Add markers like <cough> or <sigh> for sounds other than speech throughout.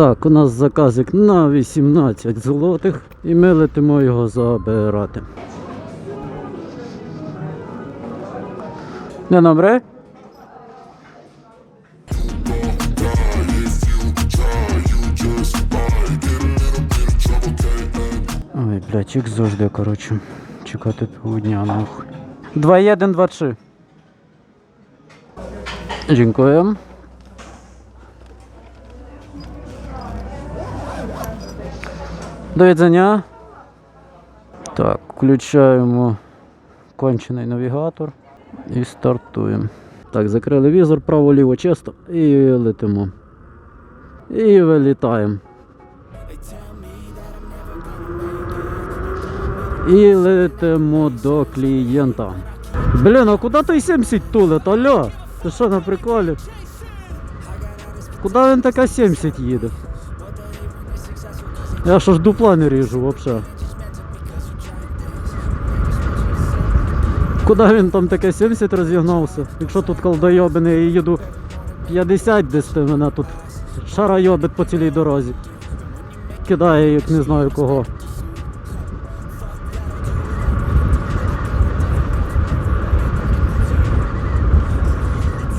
Так, у нас заказик на 18 злотих і ми летимо його забирати. Не добре? Ой, блядь, як завжди, коротше. Чекати півдня, нахуй. 2-1, 2-3. Дякую. До відзання. Так, включаємо кончений навігатор і стартуємо. Так, закрили візор, право-ліво чисто і летимо. І вилітаємо. І летимо до клієнта. Блін, а куди той 70 тулить? Алло? Ти що на приколі? Куди він така 70 їде? Я що ж дупла не ріжу вообще. Куди він там таке 70 розігнався? Якщо тут колдойобаний, я їду 50 десь ти мене тут шарайобить по цілій дорозі. Кидає як не знаю кого.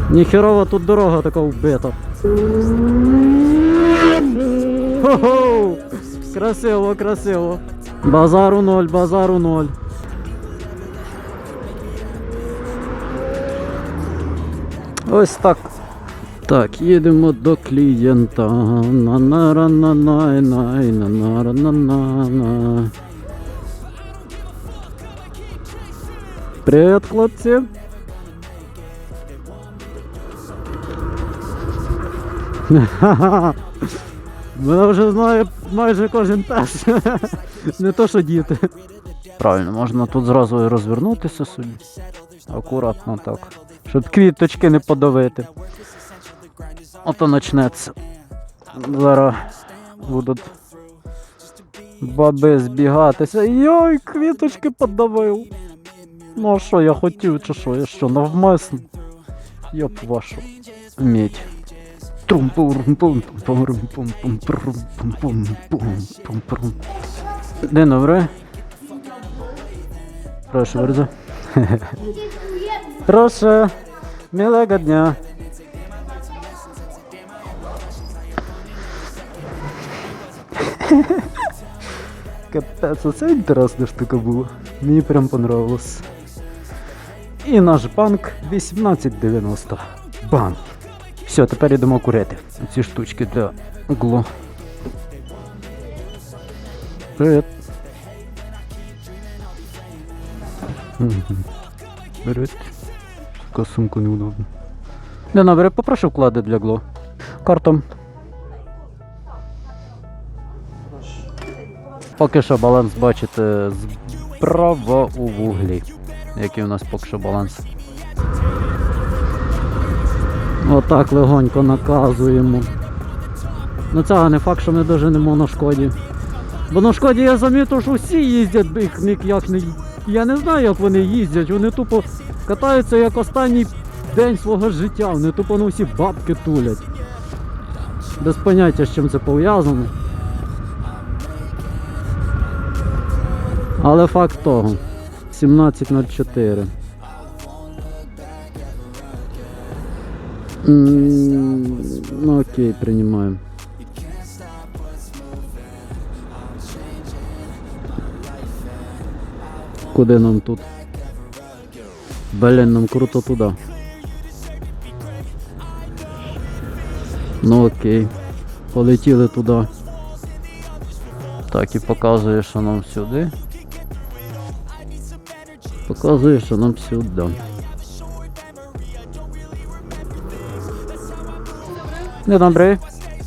Ніхерова тут дорога така вбита. Хо-хо! Красиво, красиво. Базару ноль, базару ноль. Ось так. Так, їдемо до клієнта. на на ра на на на на на ра на на на Привіт, хлопці. Ха-ха. <laughs> Мене вже знає майже кожен пес. Не то, що діти. Правильно, можна тут зразу і розвернутися собі. Акуратно так. Щоб квіточки не подавити. Ото почнеться. Зараз будуть баби збігатися. Йой, квіточки подавив. Ну а що я хотів, чи що? Я що, навмисно? Йоп вашу медь. Dzień dobry. Proszę bardzo. Proszę. Miłego дня. Капец, оце інтересна штука була. Мені прям понравилось. І наш банк 1890. Банк. Все, тепер йдемо курити. Ці штучки для гло. Привіт. Беруть. Така сумка неудобна. Не набере, попрошу вклади для гло. Картом. Поки що баланс бачите справа у вуглі. Який у нас поки що баланс. Отак легонько наказуємо. Ну це не факт, що ми доженемо на шкоді. Бо на шкоді я замітив, що всі їздять ніяк не. Я не знаю, як вони їздять. Вони тупо катаються як останній день свого життя. Вони тупо ну всі бабки тулять. Без поняття, з чим це пов'язано. Але факт того. 17.04. Ну окей, принимаем. Куди нам тут? Блін, нам круто туди. Ну окей. Полетіли туди. Так, і показує, що нам сюди. Показує, що нам сюди. Dzień dobry.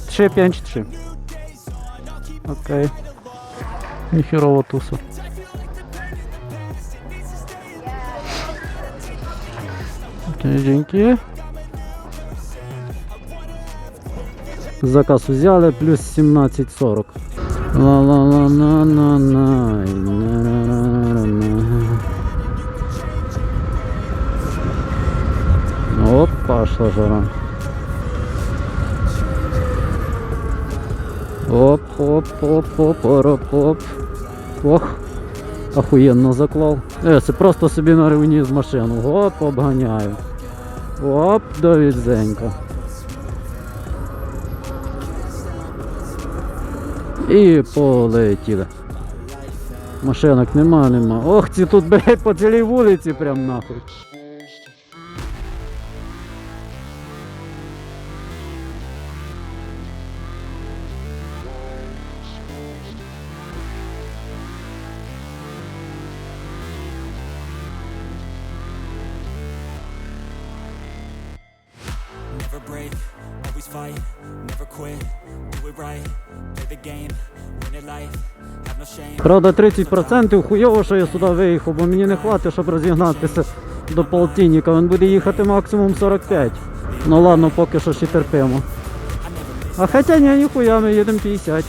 353. Okej. Okay. Niechierowo tusu. Okej, okay, dzięki. Заказ взяли, плюс 17,40. ла ла ла на на на на на Оп, пошла жара. Оп, оп, оп, оп, оп, оп. Ох, охуєнно заклав. Е, це просто собі на рівні з машину. Оп, обганяю. Оп, до відзенька. І полетіли. Машинок нема, нема. Ох, ці тут, <laughs> блядь, по цілій вулиці прям нахуй. Fight, never quit, do it right, play the game, win it life. Правда, 30% хуйово, що я сюди виїхав, бо мені не хватить, щоб розігнатися до полтинника. Він буде їхати максимум 45. Ну ладно, поки що ще терпимо. А хоча ні, ніхуя, ми їдемо 50.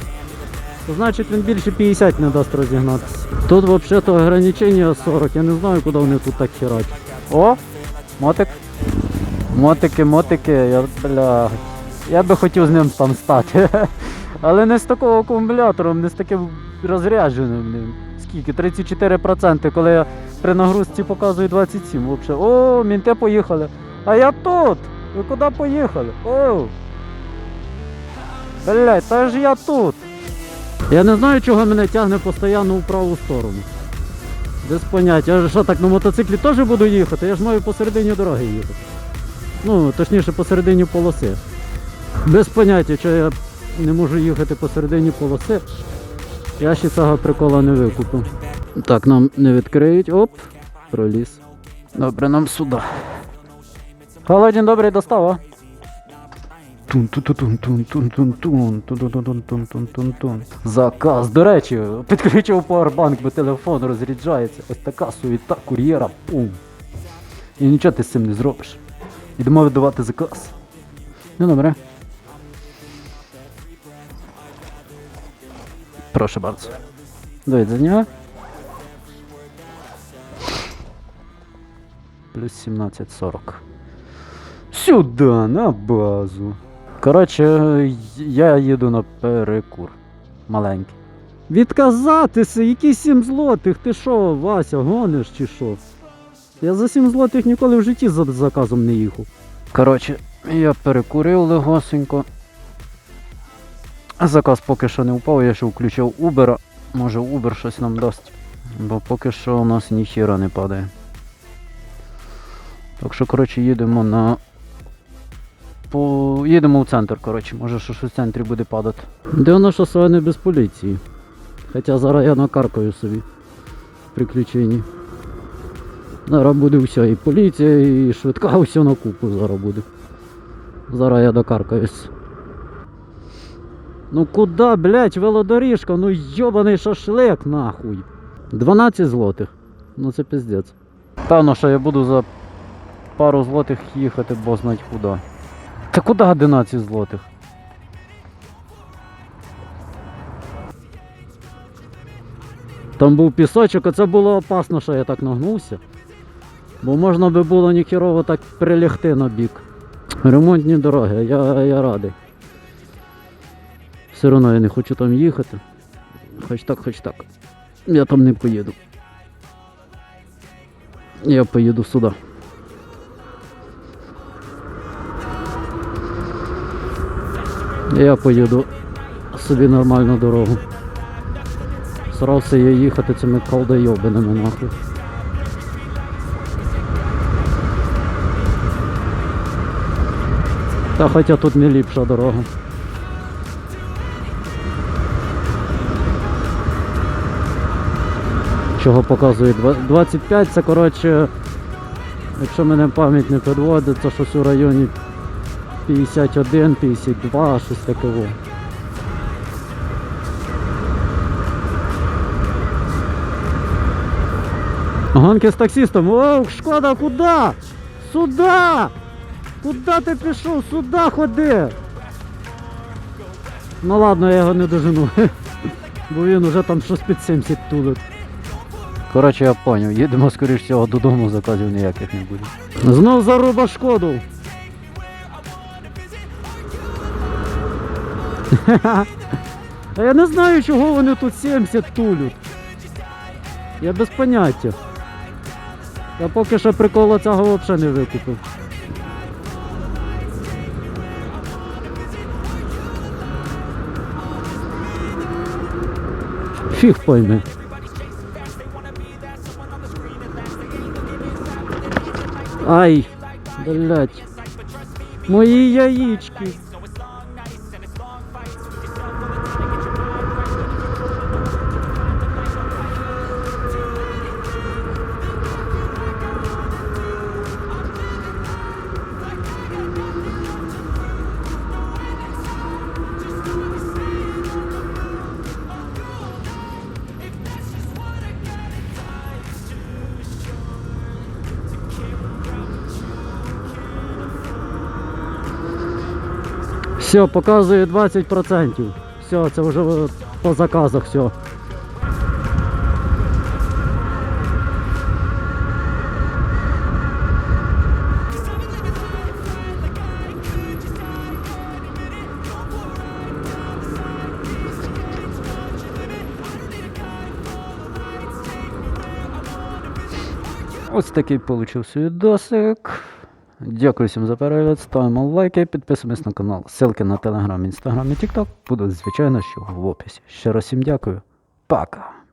Значить він більше 50 не дасть розігнатися. Тут взагалі-то ограничення 40, я не знаю, куди вони тут так херать. О! Мотик. Мотики, мотики, я бля. Я би хотів з ним там стати. <laughs> Але не з такого акумулятором, не з таким розрядженим ним. Скільки? 34%, коли я при нагрузці показую 27 взагалі. О, мінти поїхали. А я тут! Ви куди поїхали? О! Блять, та ж я тут. Я не знаю, чого мене тягне постійно у праву сторону. Без поняття. Я ж що так на мотоциклі теж буду їхати, я ж маю посередині дороги їхати. Ну, точніше, посередині полоси. Без поняття, що я не можу їхати посередині полоси. Я ще цього прикола не викупив. Так, нам не відкриють. Оп, проліз. Добре, нам сюди. Холодін, добрий достава. Заказ. До речі, підключив пауербанк, бо телефон розряджається. Ось така суєта кур'єра. Пум. І нічого ти з цим не зробиш. Йдемо видавати заказ. Ну добре. Proszę bardzo. Do jedzenia. Плюс 17,40. Сюди, на базу. Коротше, я їду на перекур. Маленький. Відказатися, які 7 злотих. Ти що, Вася, гониш чи що? Я за 7 злотих ніколи в житті за заказом не їхав. Коротше, я перекурив легосенько. Заказ поки що не впав, я ще включив Uber. Може Uber щось нам дасть. Бо поки що у нас ніхіра не падає. Так що, коротше, їдемо на. По... Їдемо в центр, коротше, може щось у центрі буде падати. Дивно, що своє не без поліції. Хоча зараз я накаркаю собі. Приключені. Зараз буде все, і поліція, і швидка, <laughs> все на купу зараз буде. Зараз я докаркаюсь. Ну куда, блять, велодоріжка, ну йобаний шашлик нахуй. 12 злотих. Ну це піздець. Певно, що я буду за пару злотих їхати, бо знать куди. Та куди 11 злотих? Там був пісочок, а це було опасно, що я так нагнувся. Бо можна би було ніхерово так прилягти на бік. Ремонтні дороги, я, я радий. Все одно я не хочу там їхати. Хоч так, хоч так. Я там не поїду. Я поїду сюди. Я поїду собі нормальну дорогу. Старався я їхати цими колдойобинами нахуй. Та хоча тут не ліпша дорога. Чого показує 25, це коротше, якщо мене пам'ять не підводить, це щось у районі 51, 52, щось таке. Гонки з таксистом. О, шкода, куди? Сюди! Куди ти пішов? Сюди ходи! Ну ладно, я його не дожену. <laughs> Бо він уже там щось під 70 тулить. Коротше, я поняв, їдемо скоріш всього додому, заказів ніяких не буде. Знов заруба шкоду. А я не знаю, чого вони тут 70 тулють. Я без поняття. Я поки що прикола цього взагалі не викупив. Фіг пойми. Ай, блядь. Мої яєчки. Все, показує 20%. Все, це вже по заказах все. Ось такий получився відосик. Дякую всім за перегляд. Ставимо лайки, підписуємось на канал. Ссылки на телеграм, інстаграм і тікток будуть, звичайно, що в описі. Ще раз всім дякую. Пока!